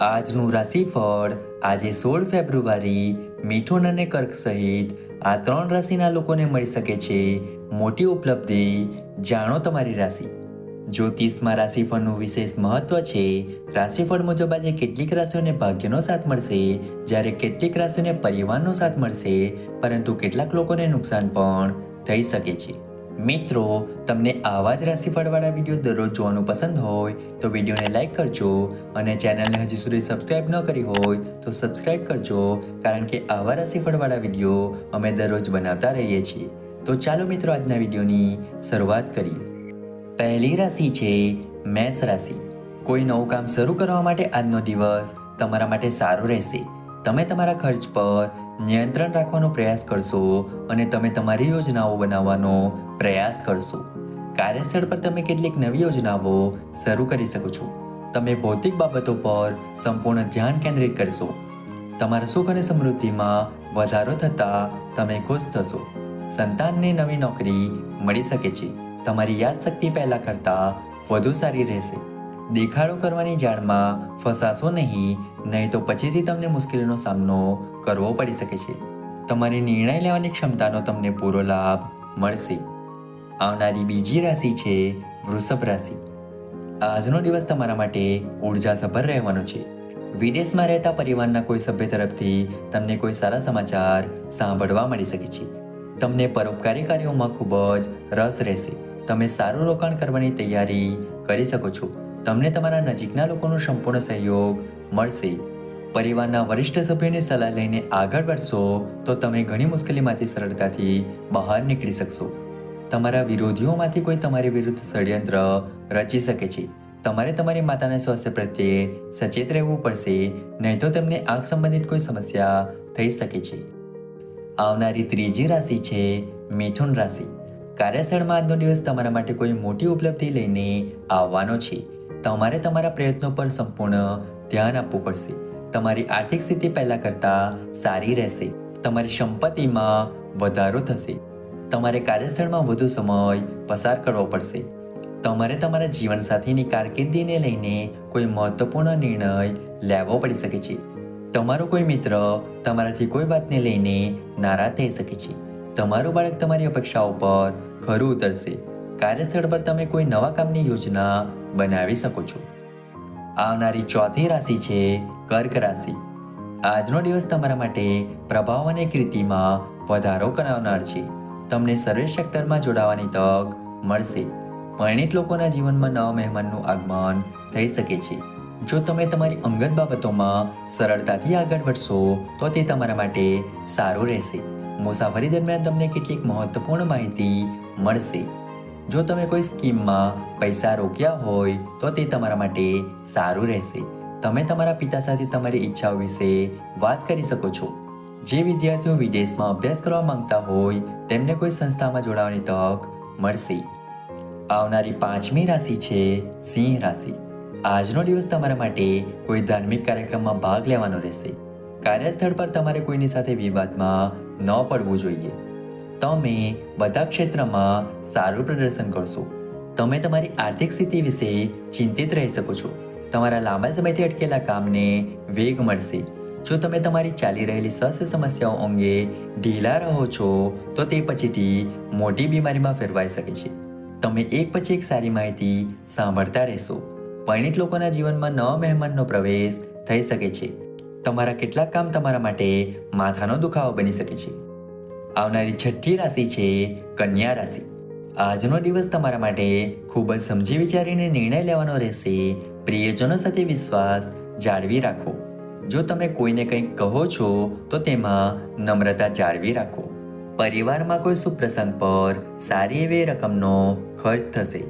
આજનું રાશિફળ આજે સોળ ફેબ્રુઆરી મિથુન અને કર્ક સહિત આ ત્રણ રાશિના લોકોને મળી શકે છે મોટી ઉપલબ્ધિ. જાણો તમારી રાશિ. જ્યોતિષમાં રાશિફળનું વિશેષ મહત્વ છે. રાશિફળ મુજબ આજે કેટલીક રાશિઓને ભાગ્યનો સાથ મળશે, જ્યારે કેટલીક રાશિઓને પરિવારનો સાથ મળશે, પરંતુ કેટલાક લોકોને નુકસાન પણ થઈ શકે છે. મિત્રો, તમને આવા જ રાશિફળવાળા વીડિયો દરરોજ જોવાનું પસંદ હોય તો વિડીયોને લાઈક કરજો અને ચેનલને હજી સુધી સબસ્ક્રાઇબ ન કરી હોય તો સબસ્ક્રાઇબ કરજો કારણ કે આવા રાશિફળવાળા વીડિયો અમે દરરોજ બનાવતા રહીએ છીએ. તો ચાલો મિત્રો આજના વિડીયોની શરૂઆત કરીએ. પહેલી રાશિ છે મેષ રાશિ. કોઈ નવું કામ શરૂ કરવા માટે આજનો દિવસ તમારા માટે સારો રહેશે. તમે તમારા ખર્ચ પર નિયંત્રણ રાખવાનો પ્રયાસ કરશો અને તમે તમારી યોજનાઓ બનાવવાનો પ્રયાસ કરશો. કાર્યસ્થળ પર તમે કેટલીક નવી યોજનાઓ શરૂ કરી શકો છો. તમે ભૌતિક બાબતો પર સંપૂર્ણ ધ્યાન કેન્દ્રિત કરશો. તમારા સુખ અને સમૃદ્ધિમાં વધારો થતાં તમે ખુશ થશો. સંતાનને નવી નોકરી મળી શકે છે. તમારી યાદશક્તિ પહેલાં કરતાં વધુ સારી રહેશે. દેખાડો કરવાની જાળમાં ફસાશો નહીં નહીં તો પછીથી તમને મુશ્કેલીનો સામનો કરવો પડી શકે છે. તમારી નિર્ણય લેવાની ક્ષમતાનો તમને પૂરો લાભ મળશે. આવનારી બીજી રાશિ છે વૃષભ રાશિ. આજનો દિવસ તમારા માટે ઉર્જાસભર રહેવાનો છે. વિદેશમાં રહેતા પરિવારના કોઈ સભ્ય તરફથી તમને કોઈ સારા સમાચાર સાંભળવા મળી શકે છે. તમને પરોપકારી કાર્યોમાં ખૂબ જ રસ રહેશે. તમે સારું રોકાણ કરવાની તૈયારી કરી શકો છો. તમને તમારા નજીકના લોકોનો સંપૂર્ણ સહયોગ મળશે. પરિવારના વરિષ્ઠ સભ્યોની સલાહ લઈને આગળ વધશો, તો તમે ઘણી મુશ્કેલીમાંથી સરળતાથી બહાર નીકળી શકશો. તમારા વિરોધીઓમાંથી કોઈ તમારી વિરુદ્ધ ષડયંત્ર રચી શકે છે. તમારે તમારી માતાના સ્વાસ્થ્ય પ્રત્યે સચેત રહેવું પડશે, નહીં તો તેમને આંખ સંબંધિત કોઈ સમસ્યા થઈ શકે છે. આવનારી ત્રીજી રાશિ છે મિથુન રાશિ. કાર્યસ્થળમાં આજનો દિવસ તમારા માટે કોઈ મોટી ઉપલબ્ધિ લઈને આવવાનો છે. તમારે તમારા પ્રયત્નો પર સંપૂર્ણ ધ્યાન આપવું પડશે. તમારી આર્થિક સ્થિતિ પહેલાં કરતાં સારી રહેશે. તમારી સંપત્તિમાં વધારો થશે. તમારે કાર્યસ્થળમાં વધુ સમય પસાર કરવો પડશે. તમારે તમારા જીવનસાથીની કારકિર્દીને લઈને કોઈ મહત્વપૂર્ણ નિર્ણય લેવો પડી શકે છે. તમારો કોઈ મિત્ર તમારાથી કોઈ વાતને લઈને નારાજ થઈ શકે છે. તમારું બાળક તમારી અપેક્ષાઓ પર ખરું ઉતરશે. કાર્યસ્થળ પર તમે કોઈ નવા કામની યોજના બનાવી શકો છો. આવનારી ચોથી રાશિ છે કર્ક રાશિ. આજનો દિવસ તમારા માટે પ્રભાવ અને કીર્તિમાં વધારો કરાવનાર છે. તમને સર્વિસ સેક્ટરમાં જોડાવાની તક મળશે. પરિણિત લોકોના જીવનમાં નવા મહેમાનનું આગમન થઈ શકે છે. જો તમે તમારી અંગત બાબતોમાં સરળતાથી આગળ વધશો, તો તે તમારા માટે સારું રહેશે. મુસાફરી દરમિયાન તમને કેટલીક મહત્વપૂર્ણ માહિતી મળશે. જો તમે કોઈ સ્કીમમાં પૈસા રોક્યા હોય, તો તે તમારા માટે સારું રહેશે. તમે તમારા પિતા સાથે તમારી ઈચ્છાઓ વિશે વાત કરી શકો છો. જે વિદ્યાર્થીઓ વિદેશમાં અભ્યાસ કરવા માંગતા હોય, તેમને કોઈ સંસ્થામાં જોડાવાની તક મળશે. આવનારી પાંચમી રાશિ છે સિંહ રાશિ. આજનો દિવસ તમારા માટે કોઈ ધાર્મિક કાર્યક્રમમાં ભાગ લેવાનો રહેશે. કાર્યસ્થળ પર તમારે કોઈની સાથે વિવાદમાં ન પડવું જોઈએ. તમે બધા ક્ષેત્રમાં સારું પ્રદર્શન કરશો. તમે તમારી આર્થિક સ્થિતિ વિશે ચિંતિત રહી શકો છો. તમારા લાંબા સમયથી અટકેલા કામને વેગ મળશે. જો તમે તમારી ચાલી રહેલી સ્વાસ્થ્ય સમસ્યાઓ અંગે ઢીલા રહો છો, તો તે પછીથી મોટી બીમારીમાં ફેરવાઈ શકે છે. તમે એક પછી એક સારી માહિતી સાંભળતા રહેશો. પરિણિત લોકોના જીવનમાં નવા મહેમાનનો પ્રવેશ થઈ શકે છે. તમારા કેટલાક કામ તમારા માટે માથાનો દુખાવો બની શકે છે. આવનારી છઠ્ઠી રાશિ છે કન્યા રાશિ. આજનો દિવસ તમારા માટે ખૂબ જ સમજી વિચારીને નિર્ણય લેવાનો રહેશે. પ્રિયજનો સાથે વિશ્વાસ જાળવી રાખો. જો તમે કોઈને કંઈક કહો છો, તો તેમાં નમ્રતા જાળવી રાખો. પરિવારમાં કોઈ સુપ્રસંગ પ્રસંગ પર સારી એવી રકમનો ખર્ચ થશે.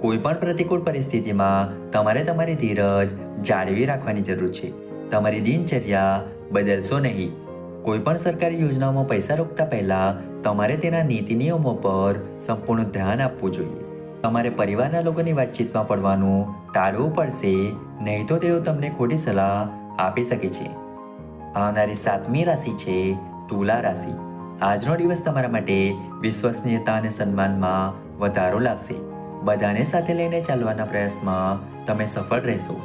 કોઈ પણ પ્રતિકૂળ પરિસ્થિતિમાં તમારે તમારી ધીરજ જાળવી રાખવાની જરૂર છે. તમારી દિનચર્યા બદલશો નહીં. કોઈ પણ સરકારી યોજનાઓમાં પૈસા રોકતા પહેલા તમારે તેના નીતિ નિયમો પર સંપૂર્ણ ધ્યાન આપવું જોઈએ. તમારે પરિવારના લોકોની વાતચીતમાં પડવાનું ટાળવું પડશે, નહીં તો તેઓ તમને ખોટી સલાહ આપી શકે છે. આવનારી સાતમી રાશિ છે તુલા રાશિ. આજનો દિવસ તમારા માટે વિશ્વસનીયતા અને સન્માનમાં વધારો લાવશે. બધાને સાથે લઈને ચાલવાના પ્રયાસમાં તમે સફળ રહેશો.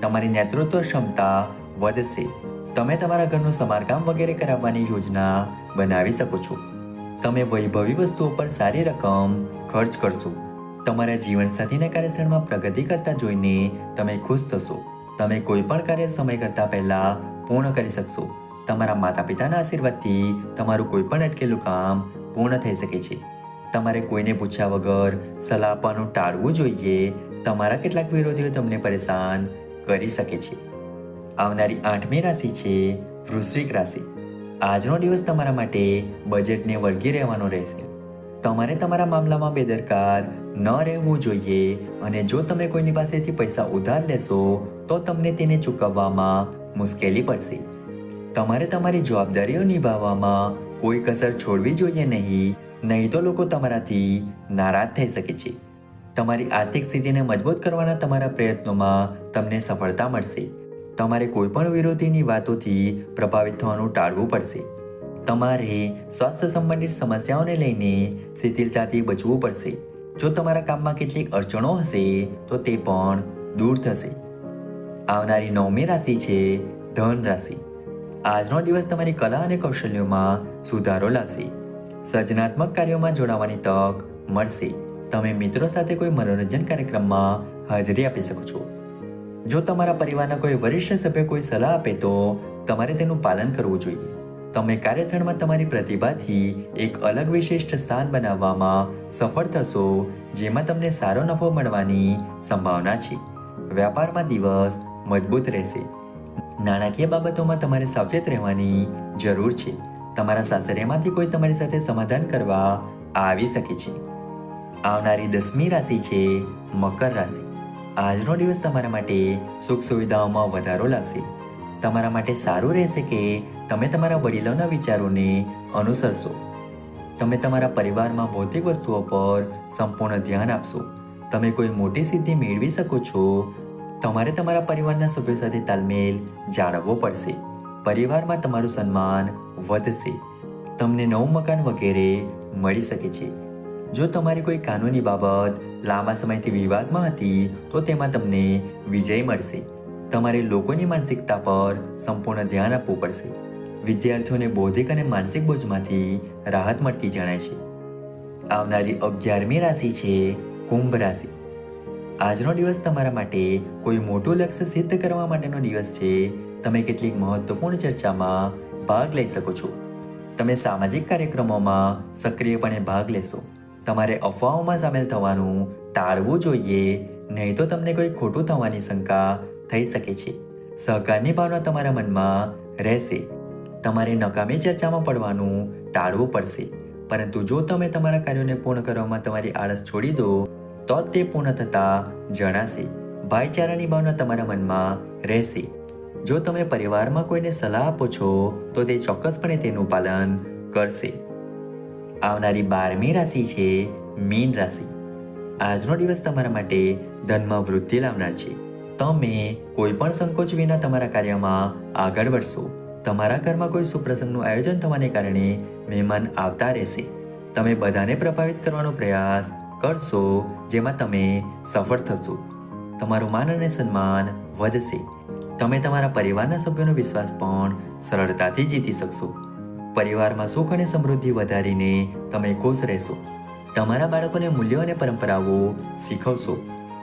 તમારી નેતૃત્વ ક્ષમતા વધશે. તમે તમારા ઘરનું સમારકામ વગેરે કરાવવાની યોજના બનાવી શકો છો. તમે વૈભવી વસ્તુઓ પર સારી રકમ ખર્ચ કરશો. તમારા જીવનસાથીના કાર્યસ્થળમાં પ્રગતિ કરતા જોઈને તમે ખુશ થશો. તમે કોઈ પણ કાર્ય સમય કરતા પહેલાં પૂર્ણ કરી શકશો. તમારા માતા પિતાના આશીર્વાદથી તમારું કોઈ પણ અટકેલું કામ પૂર્ણ થઈ શકે છે. તમારે કોઈને પૂછ્યા વગર સલાહ આપવાનું ટાળવું જોઈએ. તમારા કેટલાક વિરોધીઓ તમને પરેશાન કરી શકે છે. આવનારી આઠમી રાશિ છે વૃશ્વિક રાશિ. આજનો દિવસ તમારા માટે બજેટને વળગી રહેવાનો રહેશે. તમારે તમારા મામલામાં બેદરકાર ન રહેવું જોઈએ અને જો તમે કોઈની પાસેથી પૈસા ઉધાર લેશો, તો તમને તેને ચૂકવવામાં મુશ્કેલી પડશે. તમારે તમારી જવાબદારીઓ નિભાવવામાં કોઈ કસર છોડવી જોઈએ નહીં નહીં તો લોકો તમારાથી નારાજ થઈ શકે છે. તમારી આર્થિક સ્થિતિને મજબૂત કરવાના તમારા પ્રયત્નોમાં તમને સફળતા મળશે. તમારે કોઈપણ વિરોધીની વાતોથી પ્રભાવિત થવાનું ટાળવું પડશે. તમારે સ્વાસ્થ્ય સંબંધિત સમસ્યાઓને લઈને શિથિલતાથી બચવું પડશે. જો તમારા કામમાં કેટલીક અડચણો હશે, તો તે પણ દૂર થશે. આવનારી નવમી રાશિ છે ધન રાશિ. આજનો દિવસ તમારી કલા અને કૌશલ્યોમાં સુધારો લાવશે. સર્જનાત્મક કાર્યોમાં જોડાવાની તક મળશે. તમે મિત્રો સાથે કોઈ મનોરંજન કાર્યક્રમમાં હાજરી આપી શકો છો. જો તમારા પરિવારના કોઈ વરિષ્ઠ સભ્ય કોઈ સલાહ આપે તો તમારે તેનું પાલન કરવું જોઈએ. તમે કાર્યસ્થળમાં તમારી પ્રતિભાથી એક અલગ વિશિષ્ટ સ્થાન બનાવવામાં સફળ થશો, જેમાં તમને સારો નફો મળવાની સંભાવના છે. વ્યાપારમાં દિવસ મજબૂત રહેશે. નાણાકીય બાબતોમાં તમારે સાવચેત રહેવાની જરૂર છે. તમારા સાસરિયામાંથી કોઈ તમારી સાથે સમાધાન કરવા આવી શકે છે. આવનારી દસમી રાશિ છે મકર રાશિ. આજનો દિવસ તમારા માટે સુખ સુવિધાઓમાં વધારો લાવશે. તમારા માટે સારું રહેશે કે તમે તમારા વડીલોના વિચારોને અનુસરશો. તમે તમારા પરિવારમાં ભૌતિક વસ્તુઓ પર સંપૂર્ણ ધ્યાન આપશો. તમે કોઈ મોટી સિદ્ધિ મેળવી શકો છો. તમારે તમારા પરિવારના સભ્યો સાથે તાલમેલ જાળવવો પડશે. પરિવારમાં તમારું સન્માન વધશે. તમને નવું મકાન વગેરે મળી શકે છે. જો તમારી કોઈ કાનૂની બાબત લાંબા સમયથી વિવાદમાં હતી, તો તેમાં તમને વિજય મળશે. તમારે લોકોની માનસિકતા પર સંપૂર્ણ ધ્યાન આપવું પડશે. વિદ્યાર્થીઓને બૌદ્ધિક અને માનસિક બોજમાંથી રાહત મળતી જણાય છે. આવનારી અગિયારમી રાશિ છે કુંભ રાશિ. આજનો દિવસ તમારા માટે કોઈ મોટું લક્ષ્ય સિદ્ધ કરવા માટેનો દિવસ છે. તમે કેટલીક મહત્વપૂર્ણ ચર્ચામાં ભાગ લઈ શકો છો. તમે સામાજિક કાર્યક્રમોમાં સક્રિયપણે ભાગ લેશો. તમારે અફવાઓમાં સામેલ થવાનું ટાળવું જોઈએ, નહીં તો તમને કોઈ ખોટું થવાની શંકા થઈ શકે છે. સહકારની ભાવના તમારા મનમાં રહેશે. તમારે નકામી ચર્ચામાં પડવાનું ટાળવું પડશે. પરંતુ જો તમે તમારા કાર્યોને પૂર્ણ કરવામાં તમારી આળસ છોડી દો, તો તે પૂર્ણ થતાં જણાશે. ભાઈચારાની ભાવના તમારા મનમાં રહેશે. જો તમે પરિવારમાં કોઈને સલાહ આપો છો, તો તે ચોક્કસપણે તેનું પાલન કરશે. આવનારી બારમી રાશિ છે, મીન રાશિ. આજનો દિવસ તમારા માટે ધનમાં વૃદ્ધિ લાવનાર છે. તમે કોઈ પણ સંકોચ વિના તમારા કાર્યમાં આગળ વધશો. તમારા ઘરમાં કોઈ સુપ્રસંગનું આયોજન થવાને કારણે મહેમાન આવતા રહેશે. તમે બધાને પ્રભાવિત કરવાનો પ્રયાસ કરશો, જેમાં તમે સફળ થશો. તમારું માન અને સન્માન વધશે. તમે તમારા પરિવારના સભ્યોનો વિશ્વાસ પણ સરળતાથી જીતી શકશો. પરિવારમાં સુખ અને સમૃદ્ધિ વધારીને તમે ખુશ રહેશો. તમારા બાળકોને મૂલ્યો અને પરંપરાઓ શીખવશો.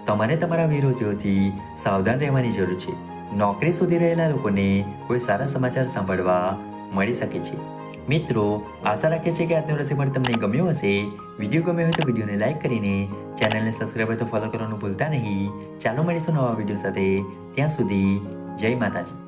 તમારે તમારા વિરોધીઓથી સાવધાન રહેવાની જરૂર છે. નોકરી શોધી રહેલા લોકોને કોઈ સારા સમાચાર સાંભળવા મળી શકે છે. મિત્રો, આશા રાખે છે કે આજનો રસીફળ તમને ગમ્યો હશે. વીડિયો ગમ્યો હોય તો વિડીયોને લાઈક કરીને ચેનલને સબસ્ક્રાઈબ તો ફોલો કરવાનું ભૂલતા નહીં. ચાલો મળીશું નવા વીડિયો સાથે. ત્યાં સુધી જય માતાજી.